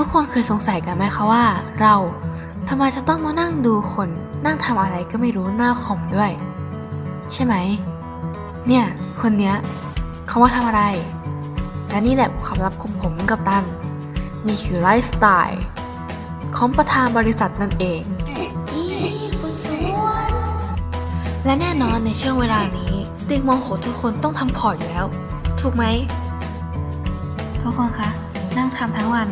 ทุกคนเคยสงสัยกันไหมคะว่า เราทำไมจะต้องมานั่งดูคนนั่งทำอะไรก็ไม่รู้หน้าคอมด้วย ใช่ไหม เนี่ย คนเนี้ยเขาว่าทำอะไร และนี่แหละความลับของผมกับตัน นี่คือไลฟ์สไตล์ของประธานบริษัทนั่นเองและแน่นอนในช่วงเวลานี้เด็กม .6 ทุกคนต้องทำพอร์ตอยู่แล้ว ถูกไหมทุกคนคะนั่งทำทั้งวัน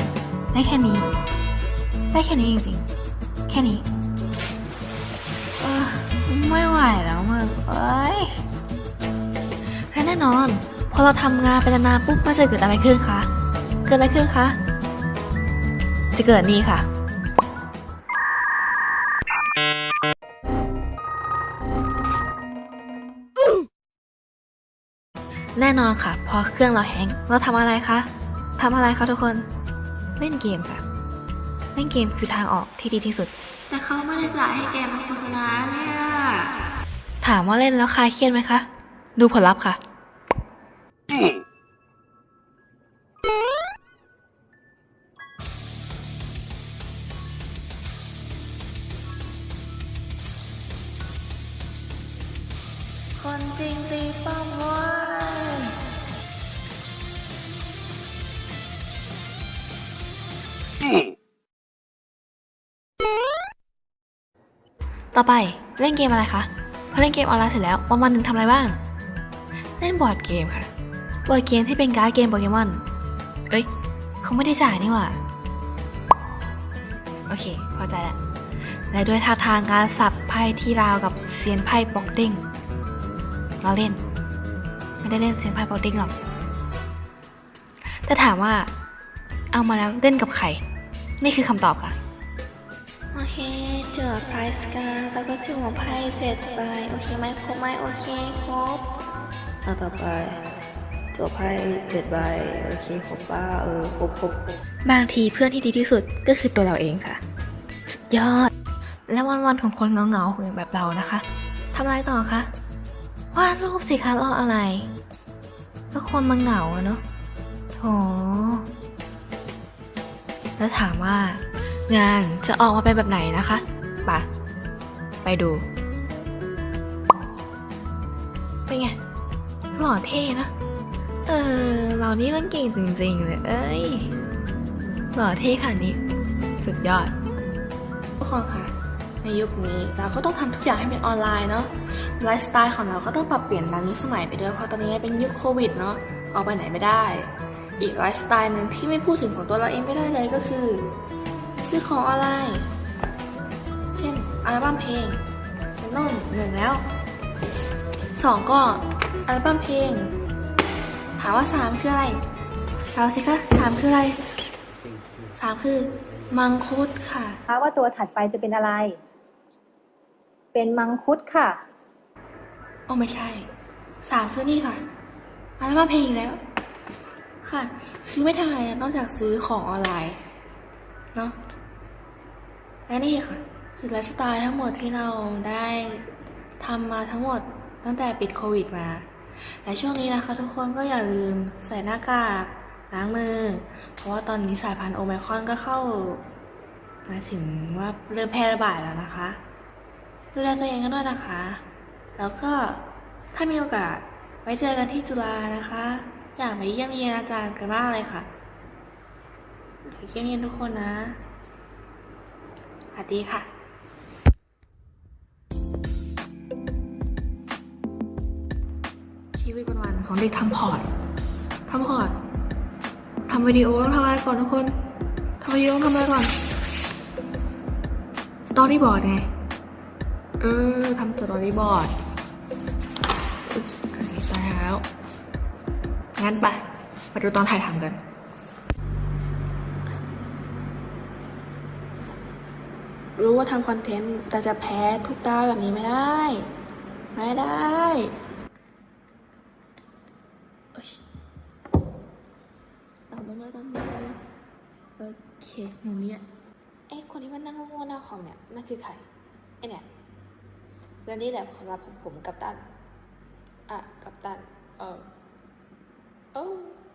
ได้แค่นี้ ได้แค่นี้จริงๆ แค่นี้เออไม่ไหวแล้วมึงเอ้ยและแน่นอน พอเราทำงานไปนานๆปุ๊บมันจะเกิดอะไรขึ้นคะ เกิดอะไรขึ้นคะ จะเกิดนี่ค่ะแน่นอนค่ะ พอเครื่องเราแฮงเราทำอะไรคะทำอะไรคะทุกคน เล่นเกมค่ะ เล่นเกมคือทางออกที่ดีที่สุด แต่เขาไม่ได้จ่ายให้แกมาโฆษณาเนี่ยถามว่าเล่นแล้วคลายเครียดไหมคะ ดูผลลัพธ์ค่ะ คนจริง ต่อไปเล่นเกมอะไรคะพอเล่นเกมออนไลน์เสร็จแล้ววันวันหนึ่งทำอะไรบ้าง เล่นบอร์ดเกมค่ะ บอร์ดเกมที่เป็นการ์ดเกมโปเกมอน เอ้ยเขาไม่ได้จ่ายนี่หว่า โอเคพอใจแล้ว และด้วยท่าทางการสับไพ่ที่ราวกับเซียนไพ่ปอกดิ้งเราเล่น ไม่ได้เล่นเซียนไพ่ปอกดิ้งหรอกแต่ถามว่า เอามาแล้วเล่นกับใคร นี่คือคำตอบค่ะ โอเค เจอไพรส์การแล้วก็จุ่มไพ่เจ็ดใบโอเคไหมครบไหมโอเคครบอะต่อไปตัวไพ่เจ็ดใบโอเคครบป้าเออครบครบครบบางทีเพื่อนที่ดีที่สุดก็คือตัวเราเองค่ะ สุดยอด และวันๆของคนเหงาๆอย่างแบบเรานะคะทำอะไรต่อคะวาดรูปสิคะรออะไร ก็คนมันเหงาอะเนาะโถ แล้วถามว่า งานจะออกมาเป็นแบบไหนนะคะไปะไปดู เป็นไง หล่อเท่นะ เออ เรานี่มันเก่งจริงๆเลยเอ้ย หล่อเท่ขนาดนี้ สุดยอดทุกคนคะในยุคนี้เราก็ต้องทำทุกอย่างให้เป็นออนไลน์เนาะไลฟ์สไตล์ของเราก็ต้องปรับเปลี่ยนตามยุคสมัยไปด้วยเพราะตอนนี้เป็นยุคโควิดเนาะออกไปไหนไม่ได้ อีกไลฟ์สไตล์หนึ่งที่ไม่พูดถึงของตัวเราเองไม่ได้เลยก็คือ ซื้อของออนไลน์ เช่นอัลบั้มเพลงเป็นต้นหนึ่งแล้วสองก็อัลบั้มเพลง ถามว่าสามคืออะไรเราสิคะสามคืออะไรสามคือ มังคุดค่ะคะว่าตัวถัดไปจะเป็นอะไร เป็นมังคุดค่ะโอ้ไม่ใช่สามคือนี่ค่ะอัลบั้มเพลงอีกแล้ว ค่ะ คือไม่ทำอะไรนอกจากซื้อของออนไลน์ เนาะและนี่ค่ะ คือไลฟ์สไตล์ทั้งหมดที่เราได้ทำมาทั้งหมดตั้งแต่ปิดโควิดมา และช่วงนี้นะคะ ทุกคนก็อย่าลืมใส่หน้ากากล้างมือ เพราะว่าตอนนี้สายพันธุ์โอไมครอนก็เข้า มาถึงว่าเริ่มแพร่ระบาดแล้วนะคะดูแลตัวเองกันด้วยนะคะ แล้วก็ถ้ามีโอกาสไว้เจอกันที่จุฬานะคะ อยากไปเยี่ยมเยียนอาจารย์กันมากเลยค่ะไปเยี่ยมเยียนทุกคนนะสวัสดีค่ะชีวิตวันๆของเด็กทำพอร์ตทำพอร์ตทำวิดีโอต้องทำอะไรก่อนทุกคนทำวิดีโอต้องทำอะไรก่อนสตอรี่บอร์ดไงเออทำสตอรี่บอร์ดอันนี้ตายแล้ว งั้นไป มาดูตอนถ่ายทำกัน รู้ว่าทำคอนเทนต์ แต่จะแพ้ทุกตาแบบนี้ไม่ได้ ไม่ได้เอ้ยตามลงเลยตามลงตามลงโอเคหนูเนี่ยไอ้คนที่มันนั่งโง่ๆหน้าคอมเนี่ยนั่นคือใครไอ้เนี่ยเรื่องนี้แหละความลับของผมกับตัน อะ กับตัน เออ Oh!